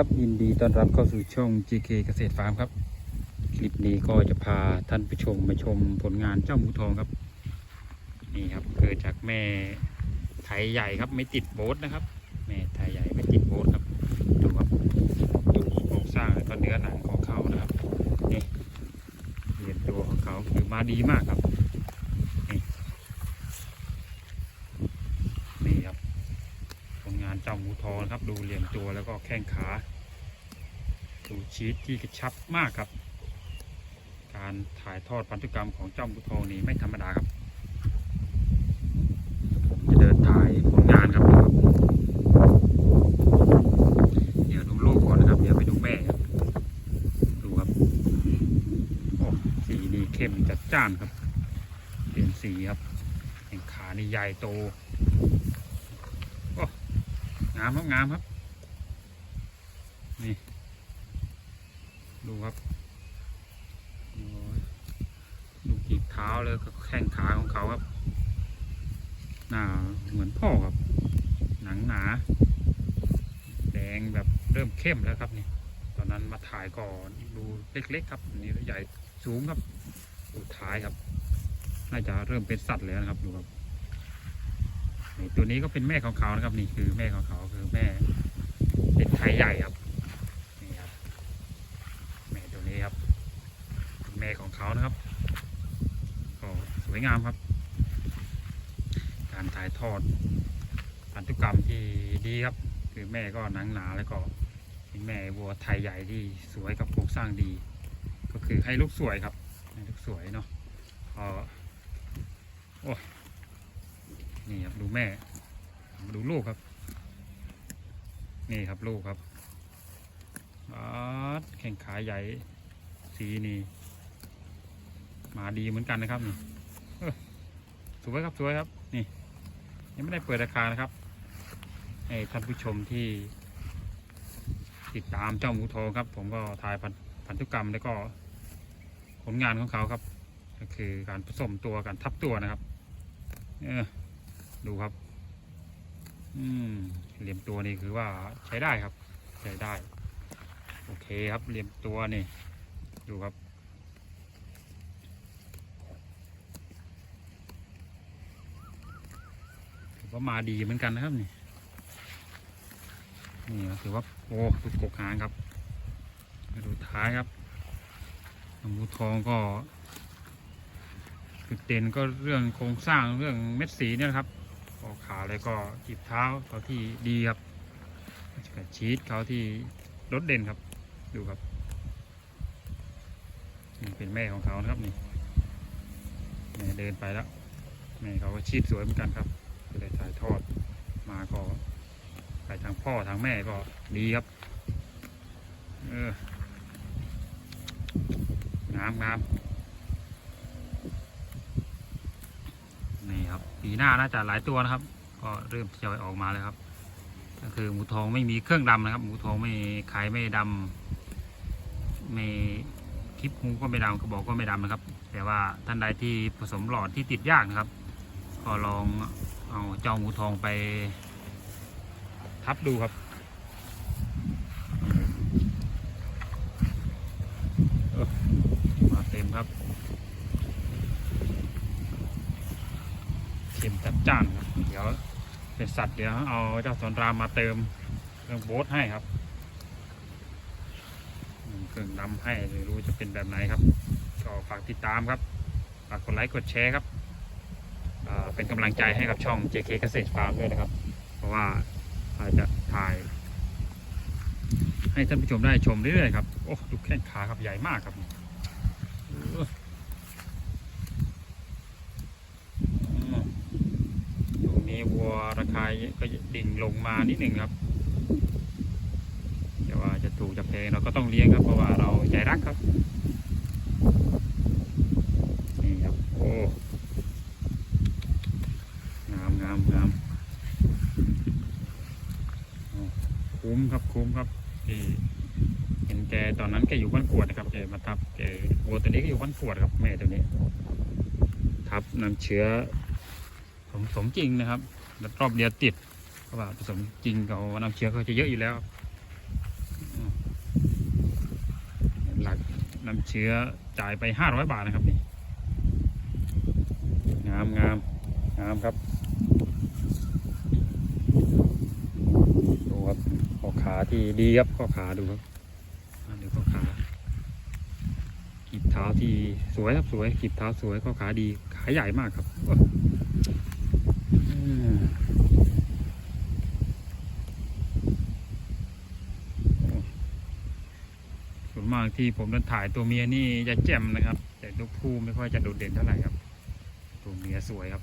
ครับ ยินดีต้อนรับเข้าสู่ช่อง GK เกษตรฟาร์มครับ คลิปนี้ก็จะพาท่านผู้ชมมาชมผลงานเจ้าหมูทองครับ นี่ครับเกิดจากแม่ไทยใหญ่ครับ ไม่ติดโบสนะครับ แม่ไทยใหญ่ไม่ติดโบสครับดูครับดูโครงสร้างแล้วก็เนื้อหนังของเขานะครับนี่เรียนตัวของเขาคือมาดีมากครับ นี่นี่ครับ ผลงานเจ้าหมูทองนะครับ ดูเหลี่ยม ตัวแล้วก็แข้งขาดูชีสที่กระชับมากครับ การถ่ายทอดพันธุกรรมของเจ้าหมูทองนี่ไม่ธรรมดาครับ จะเดินถ่ายผลงานครับ เดี๋ยวดูลูกก่อนนะครับ เดี๋ยวไปดูแม่ครับดูครับโอ้สีนี่เข้มจัดจ้านครับเปลี่ยนสีครับแข้งขานี่ใหญ่โตโอ้งามครับงามครับ นี่ ดูครับดูกีบเท้าเลยก็แข้งขาของเขาครับ หน้าเหมือนพ่อครับ หนังหนา แดงแบบเริ่มเข้มแล้วครับนี่ ตอนนั้นมาถ่ายก่อนดูเล็กๆครับนนี้ใหญ่สูงครับดูท้ายครับ น่าจะเริ่มเป็นสัตว์แล้วนะครับดูครับนี่ตัวนี้ก็เป็นแม่ของเขานะครับ นี่คือแม่ของเขาคือแม่ เป็นไทยใหญ่ครับนี่ครับ แม่ตัวนี้ครับเป็น แม่ของเขานะครับก็สวยงามครับ การถ่ายทอดพันธุกรรมที่ดีครับ คือแม่ก็หนังหนาแล้วก็เป็นแม่วัวไทยใหญ่ที่สวยกับโครงสร้างดี ก็คือให้ลูกสวยครับให้ลูกสวยเนาะพอโอ้นี่ครับดูแม่มาดูลูกครับ นี่ครับลูกครับอาดแข่งขาใหญ่สีนี่ มาดีเหมือนกันนะครับนี่สวยครับสวยครับนี่ ยังไม่ได้เปิดราคานะครับให้ท่านผู้ชมที่ ติดตามเจ้าหมูทองครับ ผมก็ถ่ายพันพันธุกรรมแล้วก็ผลงานของเขาครับ ก็คือการผสมตัวการทับตัวนะครับ เออดูครับ อืมเหลี่ยมตัวนี่คือว่าใช้ได้ครับ ใช้ได้ โอเคครับเหลี่ยมตัวนี่ ดูครับ ถือว่ามาดีเหมือนกันนะครับนี่นี่ถือว่าโอ้ดูกกหางครับมาดูท้ายครับหมูทองก็จุดเด่นก็เรื่องโครงสร้างเรื่องเม็ดสีเนี่ยครับออกขาเลยก็จีบเท้าเขาที่ดีครับกับชีสเขาที่ลดเด่นครับดูครับนี่เป็นแม่ของเขานะครับนี่แม่เดินไปแล้วแม่เขาก็ชีสสวยเหมือนกันครับ ก็เลยถ่ายทอดมาก็ไปทางพ่อทางแม่ก็ดีครับ เอองามงามนี่ครับปีหน้าน่าจะหลายตัวนะครับ ก็เริ่มทยอยออกมาเลยครับ ก็คือหมูทองไม่มีเครื่องดำนะครับ หมูทองไม่ไข่ไม่ดำไม่คลิปหูก็ไม่ดำกระบอกก็ไม่ดำนะครับ แต่ว่าท่านใดที่ผสมหลอดที่ติดยากนะครับ ก็ลอง เอาเจ้าหมูทองไปทับดูครับมาเต็มครับเข็มจัดจ้านครับเดี๋ยวเป็นสัตว์เดี๋ยวเอาเจ้าสอนรามมาเติมเครื่องโบ๊ทให้ครับเครื่องดำให้ไม่รู้จะเป็นแบบไหนครับ ก็ฝากติดตามครับฝากกดไลค์กดแชร์ครับ เป็นกำลังใจให้กับช่อง JK เกษตรฟาร์มด้วยนะครับ เพราะว่าอาจจะถ่าย ให้ท่านผู้ชมได้ชมเรื่อยๆครับ โอ้ดูแข้งขาครับใหญ่มากครับเอออืมช่วงนี้วัวราคาก็ดิ่งลงมานิดหนึ่งครับแต่ว่าจะถูกจะแพงเราก็ต้องเลี้ยงครับเพราะว่าเราใจรักครับ นี่ครับ โอ้ งามงามงามโอ้คุ้มครับคุ้มครับที่เห็นแก ตอนนั้นแกอยู่บ้านกวดนะครับแกมาทับแกวัวตัวนี้ก็อยู่บ้านกวดครับแม่ตัวนี้ ทับน้ำเชื้อผสมจริงนะครับแล้วรอบเดียวติดเพราะว่าผสมจริงเขาน้ำเชื้อเขาจะเยอะอยู่แล้วหลักน้ำเชื้อจ่ายไปห้าร้อยบาทนะครับนี่งามงามงามครับดูครับข้อขาที่ดีครับข้อขาดูครับ อ่าดูข้อขากีบเท้าที่สวยครับสวยกีบเท้าสวยข้อขาดีขาใหญ่มากครับส่วนมากที่ผมนั้นถ่ายตัวเมียนี่จะแจ่มนะครับ แต่ตัวผู้ไม่ค่อยจะโดดเด่นเท่าไหร่ครับ ตัวเมียสวยครับ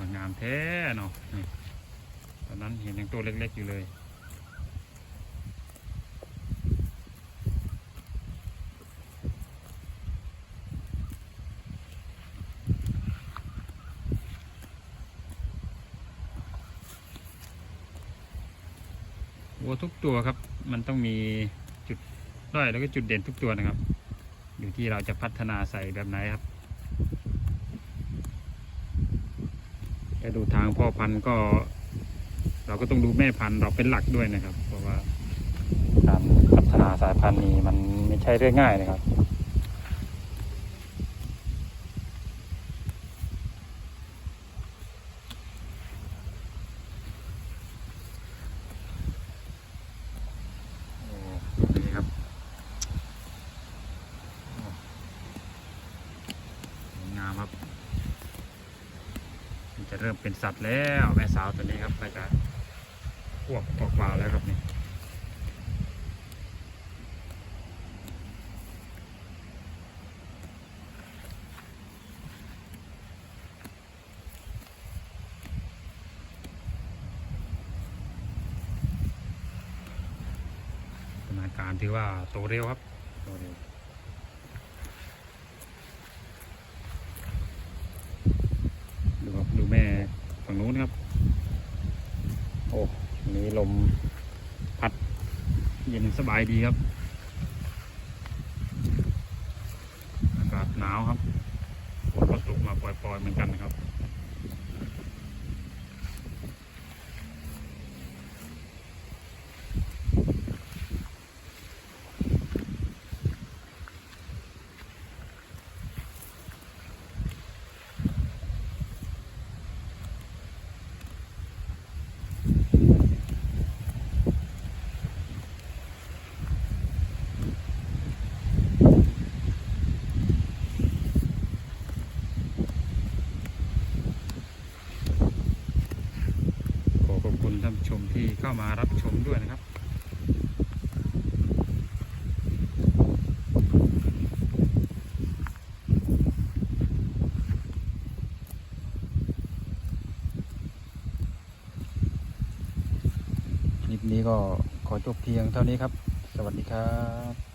มันงามแท้เนาะตอนนั้นเห็นยังตัวเล็กๆอยู่เลยวัวทุกตัวครับ มันต้องมีจุดด้อยแล้วก็จุดเด่นทุกตัวนะครับ อยู่ที่เราจะพัฒนาใส่แบบไหนครับ แต่ดูทางพ่อพันธุ์ก็ เราก็ต้องดูแม่พันธุ์เราเป็นหลักด้วยนะครับ เพราะว่าการพัฒนาสายพันธุ์นี้มันไม่ใช่เรื่องง่ายนะครับ โอ้นี่ครับโอ้สวยงามครับ มันจะเริ่มเป็นสัตว์แล้วแม่สาวตัวนี้ครับก็จะอ้วกออกมาแล้วครับนี่การถือว่าโตเร็วครับโตเร็ว ดูครับดูแม่ฝั่งนู้นครับ โอ้วันนี้ลมพัดเย็น สบายดีครับ อากาศหนาวครับฝนก็ตกมาปล่อยๆเหมือนกันนะครับ ขอขอบคุณท่านผู้ ชมที่เข้ามารับชมด้วยนะครับคลิปนี้ก็ขอจบเพียงเท่านี้ครับ สวัสดีครับ